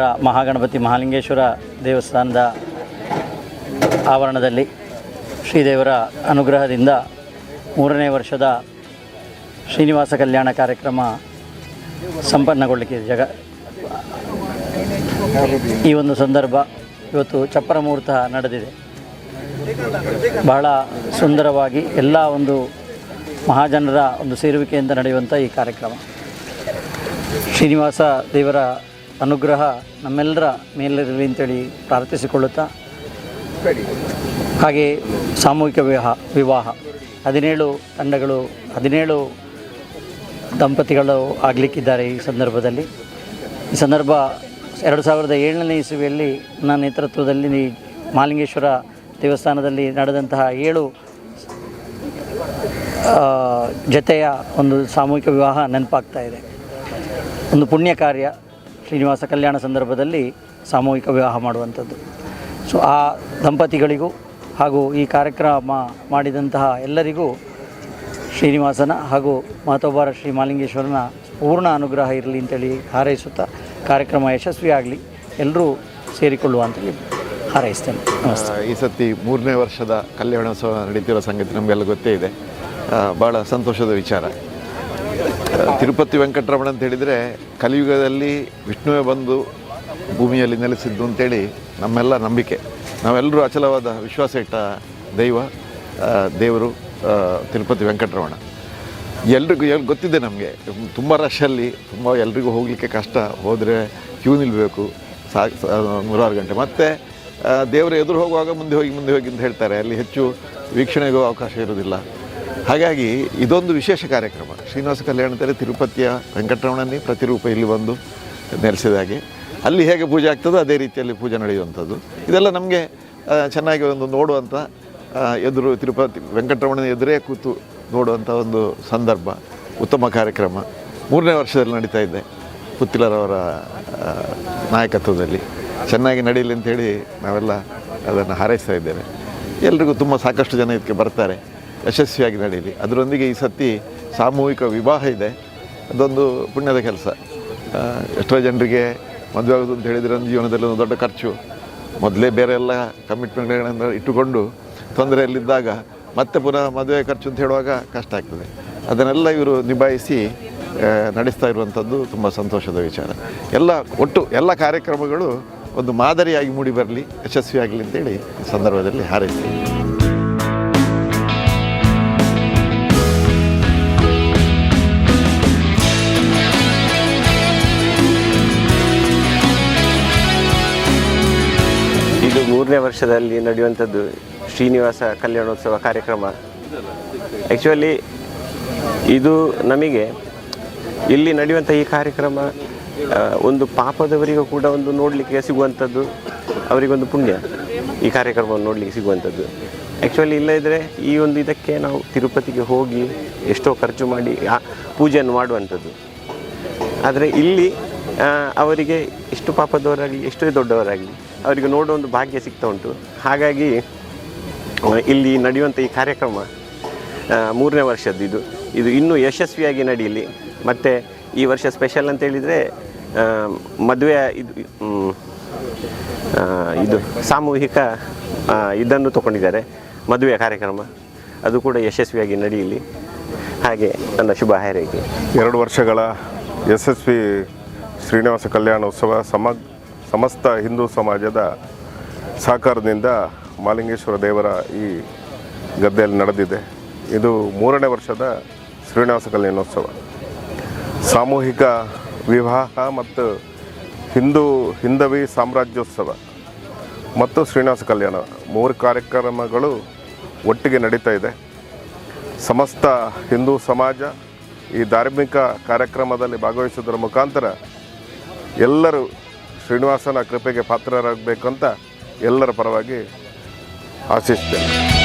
ಶನಿವಾರ ಮಹಾಗಣಪತಿ ಮಹಾಲಿಂಗೇಶ್ವರ ದೇವಸ್ಥಾನದ ಆವರಣದಲ್ಲಿ ಶ್ರೀದೇವರ ಅನುಗ್ರಹದಿಂದ ಮೂರನೇ ವರ್ಷದ ಶ್ರೀನಿವಾಸ ಕಲ್ಯಾಣ ಕಾರ್ಯಕ್ರಮ ಸಂಪನ್ನಗೊಳ್ಳಲಿಕ್ಕೆ ಜಗ ಈ ಒಂದು ಸಂದರ್ಭ ಇವತ್ತು ಚಪ್ಪರ ಮುಹೂರ್ತ ನಡೆದಿದೆ. ಬಹಳ ಸುಂದರವಾಗಿ ಎಲ್ಲ ಒಂದು ಮಹಾಜನರ ಒಂದು ಸೇರುವಿಕೆಯಿಂದ ನಡೆಯುವಂಥ ಈ ಕಾರ್ಯಕ್ರಮ. ಶ್ರೀನಿವಾಸ ದೇವರ ಅನುಗ್ರಹ ನಮ್ಮೆಲ್ಲರ ಮೇಲಿರಲಿ ಅಂತೇಳಿ ಪ್ರಾರ್ಥಿಸಿಕೊಳ್ಳುತ್ತಾ. ಹಾಗೆ ಸಾಮೂಹಿಕ ವಿವಾಹ ವಿವಾಹ, ಹದಿನೇಳು ತಂಡಗಳು, ಹದಿನೇಳು ದಂಪತಿಗಳು ಆಗಲಿಕ್ಕಿದ್ದಾರೆ ಈ ಸಂದರ್ಭದಲ್ಲಿ. ಈ ಸಂದರ್ಭ ಎರಡು ಸಾವಿರದ ಏಳನೇ ಇಸುವಿಯಲ್ಲಿ ನನ್ನ ನೇತೃತ್ವದಲ್ಲಿ ಮಾಲಿಂಗೇಶ್ವರ ದೇವಸ್ಥಾನದಲ್ಲಿ ನಡೆದಂತಹ ಏಳು ಜತೆಯ ಒಂದು ಸಾಮೂಹಿಕ ವಿವಾಹ ನೆನಪಾಗ್ತಾ ಇದೆ. ಒಂದು ಪುಣ್ಯ ಕಾರ್ಯ. ಶ್ರೀನಿವಾಸ ಕಲ್ಯಾಣ ಸಂದರ್ಭದಲ್ಲಿ ಸಾಮೂಹಿಕ ವಿವಾಹ ಮಾಡುವಂಥದ್ದು. ಸೊ ಆ ದಂಪತಿಗಳಿಗೂ ಹಾಗೂ ಈ ಕಾರ್ಯಕ್ರಮ ಮಾಡಿದಂತಹ ಎಲ್ಲರಿಗೂ ಶ್ರೀನಿವಾಸನ ಹಾಗೂ ಮಾತೋಬಾರ ಶ್ರೀ ಮಾಲಿಂಗೇಶ್ವರನ ಪೂರ್ಣ ಅನುಗ್ರಹ ಇರಲಿ ಅಂತೇಳಿ ಹಾರೈಸುತ್ತಾ ಕಾರ್ಯಕ್ರಮ ಯಶಸ್ವಿಯಾಗಲಿ ಎಲ್ಲರೂ ಸೇರಿಕೊಳ್ಳುವ ಅಂತೇಳಿ ಹಾರೈಸ್ತೇನೆ. ಈ ಸತಿ ಮೂರನೇ ವರ್ಷದ ಕಲ್ಯಾಣೋತ್ಸವ ನಡೀತಿರೋ ಸಂಗತಿ ನಮಗೆಲ್ಲ ಗೊತ್ತೇ ಇದೆ. ಭಾಳ ಸಂತೋಷದ ವಿಚಾರ. ತಿರುಪತಿ ವೆಂಕಟರಮಣ ಅಂತ ಹೇಳಿದರೆ ಕಲಿಯುಗದಲ್ಲಿ ವಿಷ್ಣುವೇ ಬಂದು ಭೂಮಿಯಲ್ಲಿ ನೆಲೆಸಿದ್ದು ಅಂತೇಳಿ ನಮ್ಮೆಲ್ಲ ನಂಬಿಕೆ. ನಾವೆಲ್ಲರೂ ಅಚಲವಾದ ವಿಶ್ವಾಸ ಇಟ್ಟ ದೈವ ದೇವರು ತಿರುಪತಿ ವೆಂಕಟರಮಣ. ಎಲ್ರಿಗೂ ಎಲ್ಲಿ ಗೊತ್ತಿದೆ ನಮಗೆ. ತುಂಬ ರಶಲ್ಲಿ ತುಂಬ ಎಲ್ರಿಗೂ ಹೋಗಲಿಕ್ಕೆ ಕಷ್ಟ. ಹೋದರೆ ಕ್ಯೂ ನಿಲ್ಲಬೇಕು ಸಾ ನೂರಾರು ಗಂಟೆ. ಮತ್ತು ದೇವರು ಎದುರು ಹೋಗುವಾಗ ಮುಂದೆ ಹೋಗಿ ಮುಂದೆ ಹೋಗಿ ಅಂತ ಹೇಳ್ತಾರೆ. ಅಲ್ಲಿ ಹೆಚ್ಚು ವೀಕ್ಷಣೆಗೂ ಅವಕಾಶ ಇರೋದಿಲ್ಲ ಹಾಗಾಗಿ ಇದೊಂದು ವಿಶೇಷ ಕಾರ್ಯಕ್ರಮ. ಶ್ರೀನಿವಾಸ ಕಲ್ಯಾಣದಲ್ಲಿ ತಿರುಪತಿಯ ವೆಂಕಟರಮಣನೇ ಪ್ರತಿರೂಪ ಇಲ್ಲಿ ಬಂದು ನೆಲೆಸಿದಾಗೆ ಅಲ್ಲಿ ಹೇಗೆ ಪೂಜೆ ಆಗ್ತದೋ ಅದೇ ರೀತಿಯಲ್ಲಿ ಪೂಜೆ ನಡೆಯುವಂಥದ್ದು. ಇದೆಲ್ಲ ನಮಗೆ ಚೆನ್ನಾಗಿ ಒಂದು ನೋಡುವಂಥ ಎದುರು ತಿರುಪತಿ, ವೆಂಕಟರಮಣನ ಎದುರೇ ಕೂತು ನೋಡುವಂಥ ಒಂದು ಸಂದರ್ಭ, ಉತ್ತಮ ಕಾರ್ಯಕ್ರಮ. ಮೂರನೇ ವರ್ಷದಲ್ಲಿ ನಡೀತಾ ಇದೆ ಪುತ್ತಿಲರವರ ನಾಯಕತ್ವದಲ್ಲಿ. ಚೆನ್ನಾಗಿ ನಡೀಲಿ ಅಂತೇಳಿ ನಾವೆಲ್ಲ ಅದನ್ನು ಹಾರೈಸ್ತಾ ಇದ್ದೇವೆ. ಎಲ್ರಿಗೂ ತುಂಬ ಸಾಕಷ್ಟು ಜನ ಇದಕ್ಕೆ ಬರ್ತಾರೆ. ಯಶಸ್ವಿಯಾಗಿ ನಡೀಲಿ. ಅದರೊಂದಿಗೆ ಈ ಸತಿ ಸಾಮೂಹಿಕ ವಿವಾಹ ಇದೆ. ಅದೊಂದು ಪುಣ್ಯದ ಕೆಲಸ. ಎಷ್ಟೋ ಜನರಿಗೆ ಮದುವೆ ಆಗೋದು ಅಂತ ಹೇಳಿದರೆ ಒಂದು ಜೀವನದಲ್ಲಿ ಒಂದು ದೊಡ್ಡ ಖರ್ಚು. ಮೊದಲೇ ಬೇರೆ ಎಲ್ಲ ಕಮಿಟ್ಮೆಂಟ್ಗಳನ್ನು ಇಟ್ಟುಕೊಂಡು ತೊಂದರೆಯಲ್ಲಿದ್ದಾಗ ಮತ್ತೆ ಪುನಃ ಮದುವೆ ಖರ್ಚು ಅಂತ ಹೇಳುವಾಗ ಕಷ್ಟ ಆಗ್ತದೆ. ಅದನ್ನೆಲ್ಲ ಇವರು ನಿಭಾಯಿಸಿ ನಡೆಸ್ತಾ ಇರುವಂಥದ್ದು ತುಂಬ ಸಂತೋಷದ ವಿಚಾರ. ಎಲ್ಲ ಒಟ್ಟು ಎಲ್ಲ ಕಾರ್ಯಕ್ರಮಗಳು ಒಂದು ಮಾದರಿಯಾಗಿ ಮೂಡಿ ಬರಲಿ, ಯಶಸ್ವಿಯಾಗಲಿ ಅಂತೇಳಿ ಸಂದರ್ಭದಲ್ಲಿ ಹಾರೈಸ್ತೀನಿ. ಇದು ಮೂರನೇ ವರ್ಷದಲ್ಲಿ ನಡೆಯುವಂಥದ್ದು ಶ್ರೀನಿವಾಸ ಕಲ್ಯಾಣೋತ್ಸವ ಕಾರ್ಯಕ್ರಮ. ಆ್ಯಕ್ಚುಲಿ ಇದು ನಮಗೆ ಇಲ್ಲಿ ನಡೆಯುವಂಥ ಈ ಕಾರ್ಯಕ್ರಮ ಒಂದು ಪಾಪದವರಿಗೂ ಕೂಡ ಒಂದು ನೋಡಲಿಕ್ಕೆ ಸಿಗುವಂಥದ್ದು, ಅವರಿಗೊಂದು ಪುಣ್ಯ ಈ ಕಾರ್ಯಕ್ರಮವನ್ನು ನೋಡಲಿಕ್ಕೆ ಸಿಗುವಂಥದ್ದು. ಆ್ಯಕ್ಚುಲಿ ಇಲ್ಲದಿದ್ದರೆ ಈ ಒಂದು ಇದಕ್ಕೆ ನಾವು ತಿರುಪತಿಗೆ ಹೋಗಿ ಎಷ್ಟೋ ಖರ್ಚು ಮಾಡಿ, ಆ, ಪೂಜೆಯನ್ನು ಮಾಡುವಂಥದ್ದು. ಆದರೆ ಇಲ್ಲಿ ಅವರಿಗೆ ಎಷ್ಟು ಪಾಪದವರಾಗಲಿ, ಎಷ್ಟೇ ದೊಡ್ಡವರಾಗಲಿ ಅವರಿಗೆ ನೋಡೋ ಒಂದು ಭಾಗ್ಯ ಸಿಗ್ತಾ ಉಂಟು. ಹಾಗಾಗಿ ಇಲ್ಲಿ ನಡೆಯುವಂಥ ಈ ಕಾರ್ಯಕ್ರಮ ಮೂರನೇ ವರ್ಷದ್ದು ಇದು. ಇದು ಇನ್ನೂ ಯಶಸ್ವಿಯಾಗಿ ನಡೆಯಲಿ. ಮತ್ತು ಈ ವರ್ಷ ಸ್ಪೆಷಲ್ ಅಂತ ಹೇಳಿದರೆ ಮದುವೆ ಇದು ಇದು ಸಾಮೂಹಿಕ ಇದನ್ನು ತಗೊಂಡಿದ್ದಾರೆ. ಮದುವೆ ಕಾರ್ಯಕ್ರಮ. ಅದು ಕೂಡ ಯಶಸ್ವಿಯಾಗಿ ನಡೆಯಲಿ. ಹಾಗೆ ನನ್ನ ಶುಭ ಹಾರೈಕೆ. ಎರಡು ವರ್ಷಗಳ ಯಶಸ್ವಿ ಶ್ರೀನಿವಾಸ ಕಲ್ಯಾಣೋತ್ಸವ ಸಮ ಸಮಸ್ತ ಹಿಂದೂ ಸಮಾಜದ ಸಹಕಾರದಿಂದ ಮಾಲಿಂಗೇಶ್ವರ ದೇವರ ಈ ಗದ್ದೆಯಲ್ಲಿ ನಡೆದಿದೆ. ಇದು ಮೂರನೇ ವರ್ಷದ ಶ್ರೀನಿವಾಸ ಕಲ್ಯಾಣೋತ್ಸವ ಸಾಮೂಹಿಕ ವಿವಾಹ ಮತ್ತು ಹಿಂದೂ ಹಿಂದವಿ ಸಾಮ್ರಾಜ್ಯೋತ್ಸವ ಮತ್ತು ಶ್ರೀನಿವಾಸ ಕಲ್ಯಾಣ ಮೂರು ಕಾರ್ಯಕ್ರಮಗಳು ಒಟ್ಟಿಗೆ ನಡೀತಾ ಇದೆ. ಸಮಸ್ತ ಹಿಂದೂ ಸಮಾಜ ಈ ಧಾರ್ಮಿಕ ಕಾರ್ಯಕ್ರಮದಲ್ಲಿ ಭಾಗವಹಿಸುವುದರ ಮುಖಾಂತರ ಎಲ್ಲರೂ ಶ್ರೀನಿವಾಸನ ಕೃಪೆಗೆ ಪಾತ್ರರಾಗಬೇಕು ಅಂತ ಎಲ್ಲರ ಪರವಾಗಿ ಆಶಿಸ್ತೇನೆ.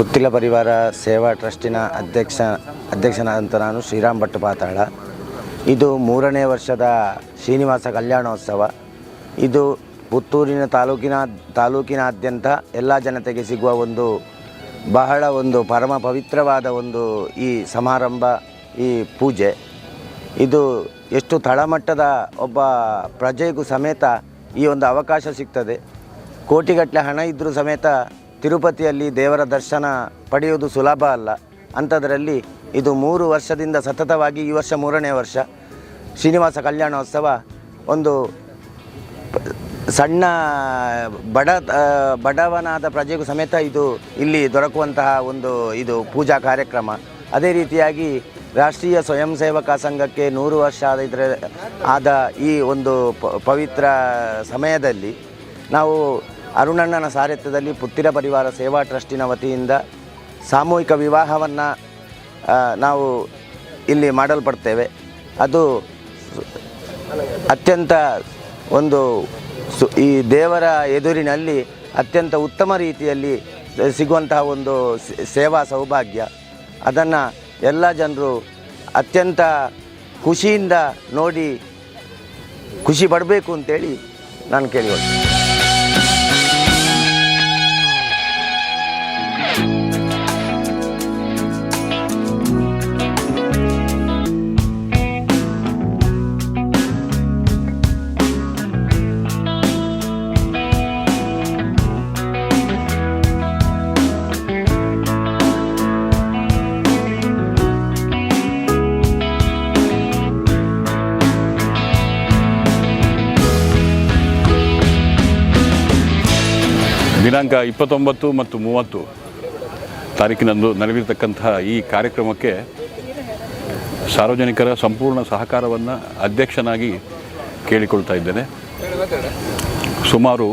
ಪುತ್ತಿಲ ಪರಿವಾರ ಸೇವಾ ಟ್ರಸ್ಟಿನ ಅಧ್ಯಕ್ಷ, ಅಧ್ಯಕ್ಷನಾದಂಥ ನಾನು ಶ್ರೀರಾಮ್ ಭಟ್ ಪಾತಾಳ ಇದು ಮೂರನೇ ವರ್ಷದ ಶ್ರೀನಿವಾಸ ಕಲ್ಯಾಣೋತ್ಸವ. ಇದು ಪುತ್ತೂರಿನ ತಾಲೂಕಿನ, ತಾಲೂಕಿನಾದ್ಯಂತ ಎಲ್ಲ ಜನತೆಗೆ ಸಿಗುವ ಒಂದು ಬಹಳ ಒಂದು ಪರಮ ಪವಿತ್ರವಾದ ಒಂದು ಈ ಸಮಾರಂಭ, ಈ ಪೂಜೆ. ಇದು ಎಷ್ಟು ತಳಮಟ್ಟದ ಒಬ್ಬ ಪ್ರಜೆಗೂ ಸಮೇತ ಈ ಒಂದು ಅವಕಾಶ ಸಿಗ್ತದೆ. ಕೋಟಿಗಟ್ಟಲೆ ಹಣ ಇದ್ದರೂ ಸಮೇತ ತಿರುಪತಿಯಲ್ಲಿ ದೇವರ ದರ್ಶನ ಪಡೆಯುವುದು ಸುಲಭ ಅಲ್ಲ. ಅಂಥದ್ರಲ್ಲಿ ಇದು ಮೂರು ವರ್ಷದಿಂದ ಸತತವಾಗಿ ಈ ವರ್ಷ ಮೂರನೇ ವರ್ಷ. ಶ್ರೀನಿವಾಸ ಕಲ್ಯಾಣೋತ್ಸವ ಒಂದು ಸಣ್ಣ ಬಡ ಬಡವನಾದ ಪ್ರಜೆಗೂ ಸಮೇತ ಇದು ಇಲ್ಲಿ ದೊರಕುವಂತಹ ಒಂದು ಇದು ಪೂಜಾ ಕಾರ್ಯಕ್ರಮ. ಅದೇ ರೀತಿಯಾಗಿ ರಾಷ್ಟ್ರೀಯ ಸ್ವಯಂ ಸೇವಕ ಸಂಘಕ್ಕೆ ನೂರು ವರ್ಷ ಆದ ಇದರ, ಆದ ಈ ಒಂದು ಪವಿತ್ರ ಸಮಯದಲ್ಲಿ ನಾವು ಅರುಣಣ್ಣನ ಸಾರಥ್ಯದಲ್ಲಿ ಪುತ್ತಿರ ಪರಿವಾರ ಸೇವಾ ಟ್ರಸ್ಟಿನ ವತಿಯಿಂದ ಸಾಮೂಹಿಕ ವಿವಾಹವನ್ನು ನಾವು ಇಲ್ಲಿ ಮಾಡಲ್ಪಡ್ತೇವೆ. ಅದು ಅತ್ಯಂತ ಒಂದು ಸು, ಈ ದೇವರ ಎದುರಿನಲ್ಲಿ ಅತ್ಯಂತ ಉತ್ತಮ ರೀತಿಯಲ್ಲಿ ಸಿಗುವಂತಹ ಒಂದು ಸೇವಾ ಸೌಭಾಗ್ಯ. ಅದನ್ನು ಎಲ್ಲ ಜನರು ಅತ್ಯಂತ ಖುಷಿಯಿಂದ ನೋಡಿ ಖುಷಿ ಪಡಬೇಕು ಅಂತೇಳಿ ನಾನು ಕೇಳಿಕೊಳ್ತೀನಿ ದಿನಾಂಕ ಇಪ್ಪತ್ತೊಂಬತ್ತು ಮತ್ತು ಮೂವತ್ತು ತಾರೀಕಿನಂದು ನಡೆದಿರತಕ್ಕಂತಹ ಈ ಕಾರ್ಯಕ್ರಮಕ್ಕೆ ಸಾರ್ವಜನಿಕರ ಸಂಪೂರ್ಣ ಸಹಕಾರವನ್ನು ಅಧ್ಯಕ್ಷನಾಗಿ ಕೇಳಿಕೊಳ್ತಾ ಇದ್ದೇನೆ. ಸುಮಾರು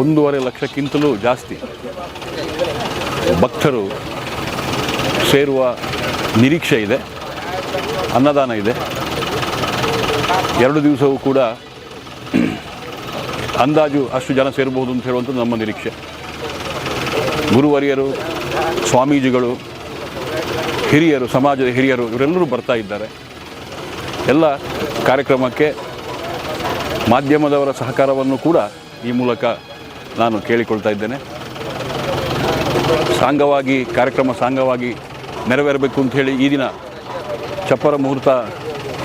ಒಂದೂವರೆ ಲಕ್ಷಕ್ಕಿಂತಲೂ ಜಾಸ್ತಿ ಭಕ್ತರು ಸೇರುವ ನಿರೀಕ್ಷೆ ಇದೆ, ಅನ್ನದಾನ ಇದೆ. ಎರಡು ದಿವಸವೂ ಕೂಡ ಅಂದಾಜು ಅಷ್ಟು ಜನ ಸೇರಬಹುದು ಅಂತ ಹೇಳುವಂಥದ್ದು ನಮ್ಮ ನಿರೀಕ್ಷೆ. ಗುರುವರಿಯರು, ಸ್ವಾಮೀಜಿಗಳು, ಹಿರಿಯರು, ಸಮಾಜದ ಹಿರಿಯರು, ಇವರೆಲ್ಲರೂ ಬರ್ತಾ ಇದ್ದಾರೆ. ಎಲ್ಲ ಕಾರ್ಯಕ್ರಮಕ್ಕೆ ಮಾಧ್ಯಮದವರ ಸಹಕಾರವನ್ನು ಕೂಡ ಈ ಮೂಲಕ ನಾನು ಕೇಳಿಕೊಳ್ತಾ ಇದ್ದೇನೆ. ಸಾಂಗವಾಗಿ, ಕಾರ್ಯಕ್ರಮ ಸಾಂಗವಾಗಿ ನೆರವೇರಬೇಕು ಅಂತ ಹೇಳಿ ಈ ದಿನ ಚಪ್ಪರ ಮುಹೂರ್ತ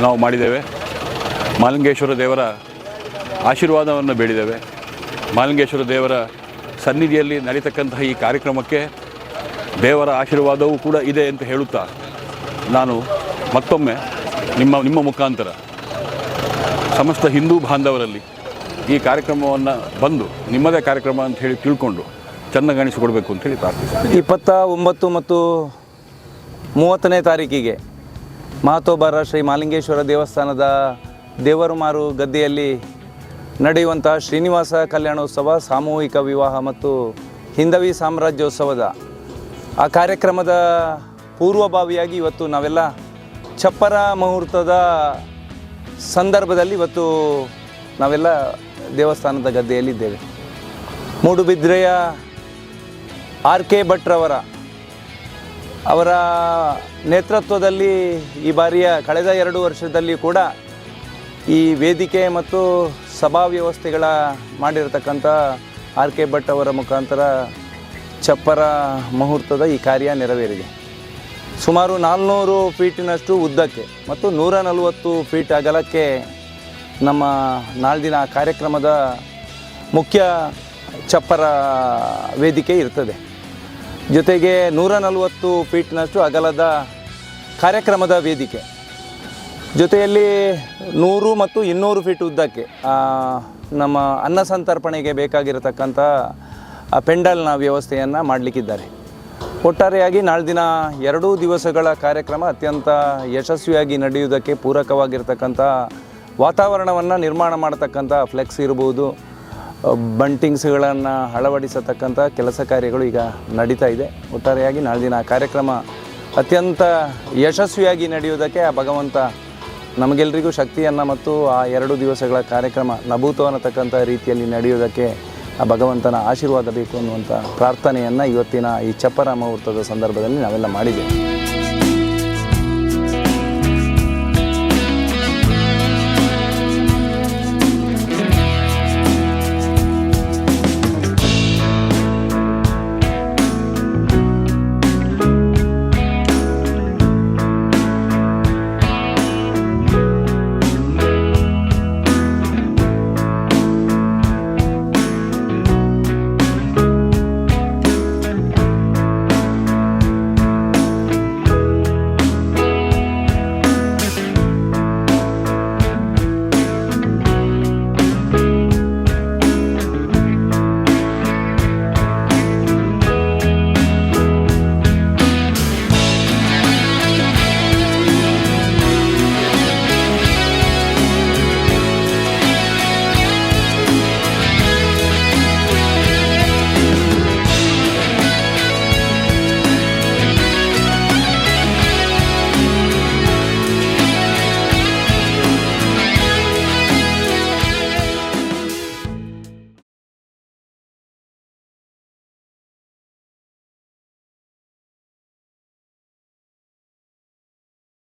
ನಾವು ಮಾಡಿದ್ದೇವೆ. ಮಾಲಿಂಗೇಶ್ವರ ದೇವರ ಆಶೀರ್ವಾದವನ್ನು ಬೇಡಿದ್ದೇವೆ. ಮಾಲಿಂಗೇಶ್ವರ ದೇವರ ಸನ್ನಿಧಿಯಲ್ಲಿ ನಡೀತಕ್ಕಂತಹ ಈ ಕಾರ್ಯಕ್ರಮಕ್ಕೆ ದೇವರ ಆಶೀರ್ವಾದವೂ ಕೂಡ ಇದೆ ಅಂತ ಹೇಳುತ್ತಾ ನಾನು ಮತ್ತೊಮ್ಮೆ ನಿಮ್ಮ ನಿಮ್ಮ ಮುಖಾಂತರ ಸಮಸ್ತ ಹಿಂದೂ ಬಾಂಧವರಲ್ಲಿ ಈ ಕಾರ್ಯಕ್ರಮವನ್ನು ಬಂದು ನಿಮ್ಮದೇ ಕಾರ್ಯಕ್ರಮ ಅಂತ ಹೇಳಿ ತಿಳ್ಕೊಂಡು ಚೆನ್ನಾಗಣಿಸಿಕೊಡ್ಬೇಕು ಅಂತೇಳಿ ಪ್ರಾರ್ಥಿಸ್ತೀನಿ ಇಪ್ಪತ್ತ ಒಂಬತ್ತು ಮತ್ತು ಮೂವತ್ತನೇ ತಾರೀಕಿಗೆ ಮಹತೋಬಾರ ಶ್ರೀ ಮಾಲಿಂಗೇಶ್ವರ ದೇವಸ್ಥಾನದ ದೇವರುಮಾರು ಗದ್ದೆಯಲ್ಲಿ ನಡೆಯುವಂಥ ಶ್ರೀನಿವಾಸ ಕಲ್ಯಾಣೋತ್ಸವ, ಸಾಮೂಹಿಕ ವಿವಾಹ ಮತ್ತು ಹಿಂದವಿ ಸಾಮ್ರಾಜ್ಯೋತ್ಸವದ ಆ ಕಾರ್ಯಕ್ರಮದ ಪೂರ್ವಭಾವಿಯಾಗಿ ಇವತ್ತು ನಾವೆಲ್ಲ ಚಪ್ಪರ ಮುಹೂರ್ತದ ಸಂದರ್ಭದಲ್ಲಿ ಇವತ್ತು ನಾವೆಲ್ಲ ದೇವಸ್ಥಾನದ ಗದ್ದೆಯಲ್ಲಿದ್ದೇವೆ. ಮೂಡುಬಿದ್ರೆಯ ಆರ್ ಕೆ ಭಟ್ರವರ ಅವರ ನೇತೃತ್ವದಲ್ಲಿ ಈ ಬಾರಿಯ ಕಳೆದ ಎರಡು ವರ್ಷದಲ್ಲಿ ಕೂಡ ಈ ವೇದಿಕೆ ಮತ್ತು ಸಭಾ ವ್ಯವಸ್ಥೆಗಳ ಮಾಡಿರತಕ್ಕಂಥ ಆರ್ ಕೆ ಭಟ್ ಅವರ ಮುಖಾಂತರ ಚಪ್ಪರ ಮುಹೂರ್ತದ ಈ ಕಾರ್ಯ ನೆರವೇರಿದೆ. ಸುಮಾರು ನಾಲ್ನೂರು ಫೀಟಿನಷ್ಟು ಉದ್ದಕ್ಕೆ ಮತ್ತು ನೂರ ನಲವತ್ತು ಫೀಟ್ ಅಗಲಕ್ಕೆ ನಮ್ಮ ನಾಳ್ದಿನ ಕಾರ್ಯಕ್ರಮದ ಮುಖ್ಯ ಚಪ್ಪರ ವೇದಿಕೆ ಇರ್ತದೆ. ಜೊತೆಗೆ ನೂರ ನಲವತ್ತು ಫೀಟ್ನಷ್ಟು ಅಗಲದ ಕಾರ್ಯಕ್ರಮದ ವೇದಿಕೆ ಜೊತೆಯಲ್ಲಿ ನೂರು ಮತ್ತು ಇನ್ನೂರು ಫೀಟ್ ಉದ್ದಕ್ಕೆ ನಮ್ಮ ಅನ್ನ ಸಂತರ್ಪಣೆಗೆ ಬೇಕಾಗಿರತಕ್ಕಂಥ ಪೆಂಡಲ್ನ ವ್ಯವಸ್ಥೆಯನ್ನು ಮಾಡಲಿಕ್ಕಿದ್ದಾರೆ. ಒಟ್ಟಾರೆಯಾಗಿ ನಾಳ್ದಿನ ಎರಡೂ ದಿವಸಗಳ ಕಾರ್ಯಕ್ರಮ ಅತ್ಯಂತ ಯಶಸ್ವಿಯಾಗಿ ನಡೆಯುವುದಕ್ಕೆ ಪೂರಕವಾಗಿರ್ತಕ್ಕಂಥ ವಾತಾವರಣವನ್ನು ನಿರ್ಮಾಣ ಮಾಡತಕ್ಕಂಥ ಫ್ಲೆಕ್ಸ್ ಇರ್ಬೋದು ಬಂಟಿಂಗ್ಸ್ಗಳನ್ನು ಅಳವಡಿಸತಕ್ಕಂಥ ಕೆಲಸ ಕಾರ್ಯಗಳು ಈಗ ನಡೀತಾ ಇದೆ. ಒಟ್ಟಾರೆಯಾಗಿ ನಾಳ್ದಿನ ಕಾರ್ಯಕ್ರಮ ಅತ್ಯಂತ ಯಶಸ್ವಿಯಾಗಿ ನಡೆಯುವುದಕ್ಕೆ ಆ ಭಗವಂತ ನಮಗೆಲ್ಲರಿಗೂ ಶಕ್ತಿಯನ್ನು ಮತ್ತು ಆ ಎರಡು ದಿವಸಗಳ ಕಾರ್ಯಕ್ರಮ ನಭೂತು ಅನ್ನತಕ್ಕಂಥ ರೀತಿಯಲ್ಲಿ ನಡೆಯುವುದಕ್ಕೆ ಆ ಭಗವಂತನ ಆಶೀರ್ವಾದ ಬೇಕು ಅನ್ನುವಂಥ ಪ್ರಾರ್ಥನೆಯನ್ನು ಇವತ್ತಿನ ಈ ಚಪ್ಪರ ಮುಹೂರ್ತದ ಸಂದರ್ಭದಲ್ಲಿ ನಾವೆಲ್ಲ ಮಾಡಿದ್ದೇವೆ.